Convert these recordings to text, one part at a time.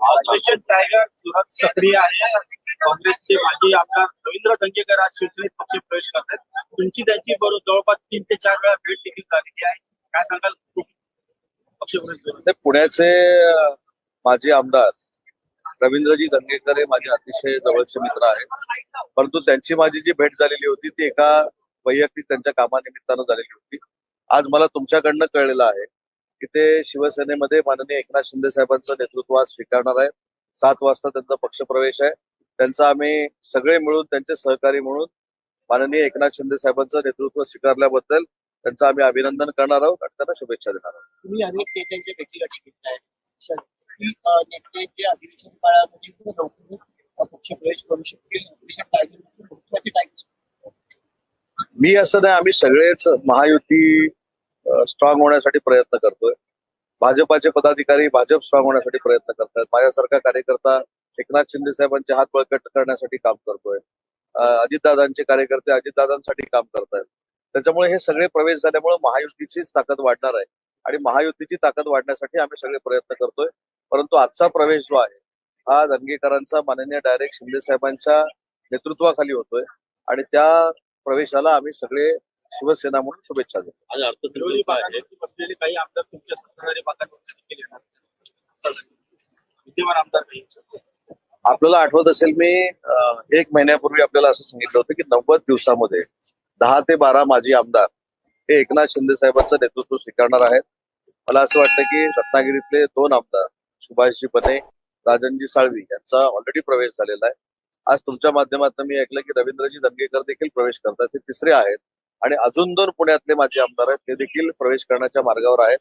Mission tiger Surat सक्रिय आहे. काँग्रेसचे माजी आमदार रवींद्र दंगेकर आज शिवसेनेत पक्ष प्रवेश करतात तुमची त्यांची बरोबर जवळपास तीन ते चार वेळा भेट देखील झालेली आहे. काय सांगाल? पक्ष प्रवेश पुण्याचे माजी आमदार रवींद्रजी दंगेकर हे माझे अतिशय जवळचे मित्र आहेत. परंतु त्यांची माझी जी भेट झालेली होती ती एका वैयक्तिक त्यांच्या कामानिमित्तानं झालेली होती. आज मला तुमच्याकडनं कळलेलं आहे की ते शिवसेनेमध्ये माननीय एकनाथ शिंदे साहेबांचं नेतृत्व आज स्वीकारणार आहेत सात वाजता त्यांचा पक्षप्रवेश आहे. त्यांचा आम्ही सगळे मिळून त्यांचे सहकारी म्हणून माननीय एकनाथ शिंदे साहेबांचं नेतृत्व स्वीकारल्याबद्दल त्यांचं आम्ही अभिनंदन करणार आहोत आणि त्यांना शुभेच्छा देणार आहोत. तुम्ही अनेक नेत्यांच्या भेटीगाठी नेते जे अधिवेशन काळामध्ये लवकर करू शकतील. मी असं नाही आम्ही सगळेच महायुती स्ट्रॉंग होण्यासाठी प्रयत्न करतोय. भाजपाचे पदाधिकारी भाजप स्ट्रॉंग होण्यासाठी प्रयत्न करतात माझ्यासारखा कार्यकर्ता एकनाथ शिंदे साहेबांचे हात बळकट करण्यासाठी काम करतोय. अजितदादांचे कार्यकर्ते अजितदादांसाठी काम करतायत. त्याच्यामुळे हे सगळे प्रवेश झाल्यामुळे महायुतीचीच ताकद वाढणार आहे. आणि महायुतीची ताकद वाढण्यासाठी आम्ही सगळे प्रयत्न करतोय. परंतु आजचा प्रवेश जो आहे हा दंगेकरांचा माननीय डायरेक्ट शिंदे साहेबांच्या नेतृत्वाखाली होतोय. आणि त्या प्रवेशाला आम्ही सगळे शिवसेना म्हणून शुभेच्छा देतो. आपल्याला आठवत असेल मी एक महिन्यापूर्वी आपल्याला असं सांगितलं होतं की नव्वद दिवसामध्ये दहा ते बारा माजी आमदार हे एकनाथ शिंदे साहेबांचं नेतृत्व स्वीकारणार आहेत. मला असं वाटतं की रत्नागिरीतले दोन आमदार सुभाषजी बने राजनजी साळवी यांचा ऑलरेडी प्रवेश झालेला आहे. आज तुमच्या माध्यमातून मी ऐकलं की रवींद्रजी दंगेकर देखील प्रवेश करतात. ते तिसरे आहेत. आणि अजून दोन पुण्यातले माझे आमदार आहेत ते देखील प्रवेश करण्याच्या मार्गावर आहेत.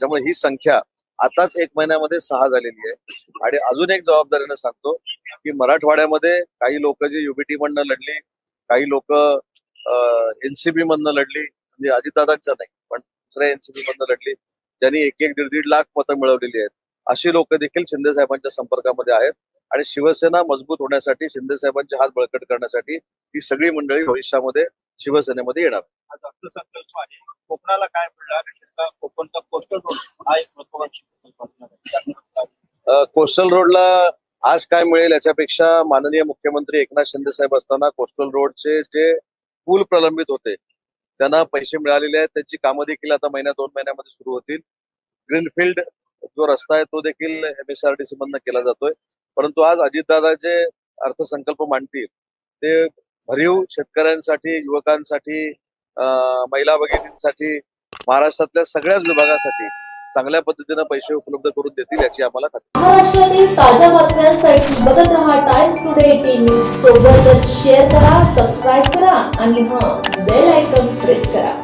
त्यामुळे ही संख्या आताच एक महिन्यामध्ये सहा झालेली आहे. आणि अजून एक जबाबदारीनं सांगतो की मराठवाड्यामध्ये काही लोक जे युबीटी मधनं लढली काही लोक एनसीबी मधनं लढली म्हणजे अजितदादांच्या नाही पण दुसऱ्या एनसीबी मधनं लढली ज्यांनी एक एक दीड दीड लाख मतं मिळवलेली आहेत. अशी लोक देखील शिंदे साहेबांच्या संपर्कामध्ये आहेत. आणि शिवसेना मजबूत होण्यासाठी शिंदे साहेबांचे हात बळकट करण्यासाठी ही सगळी मंडळी भविष्यामध्ये शिवसेनेमध्ये येणार. कोकणाला काय कोकणचा कोस्टल रोड हा कोस्टल रोडला आज काय मिळेल याच्यापेक्षा माननीय मुख्यमंत्री एकनाथ शिंदे साहेब असताना कोस्टल रोडचे जे पूल प्रलंबित होते त्यांना पैसे मिळालेले आहेत. त्यांची कामं देखील आता महिन्या दोन महिन्यामध्ये सुरू होतील. ग्रीनफील्ड जो रस्ता आहे तो देखील एमएसआरटीसी मधनं केला जातोय. परंतु आज अजितदादा जे अर्थसंकल्प मांडतील. ते भरीव शेतकऱ्यांसाठी युवकांसाठी महिला भगिनींसाठी महाराष्ट्रातल्या सगळ्याच विभागासाठी चांगल्या पद्धतीनं पैसे उपलब्ध करून देतील याची आम्हाला खात्री. महाराष्ट्रातील ताज्या बातम्यांसाठी बघत रहा टाइम्स टुडे टीव्ही सोबतच शेअर करा सबस्क्राईब करा आणि हा बेल आयकॉन प्रेस करा.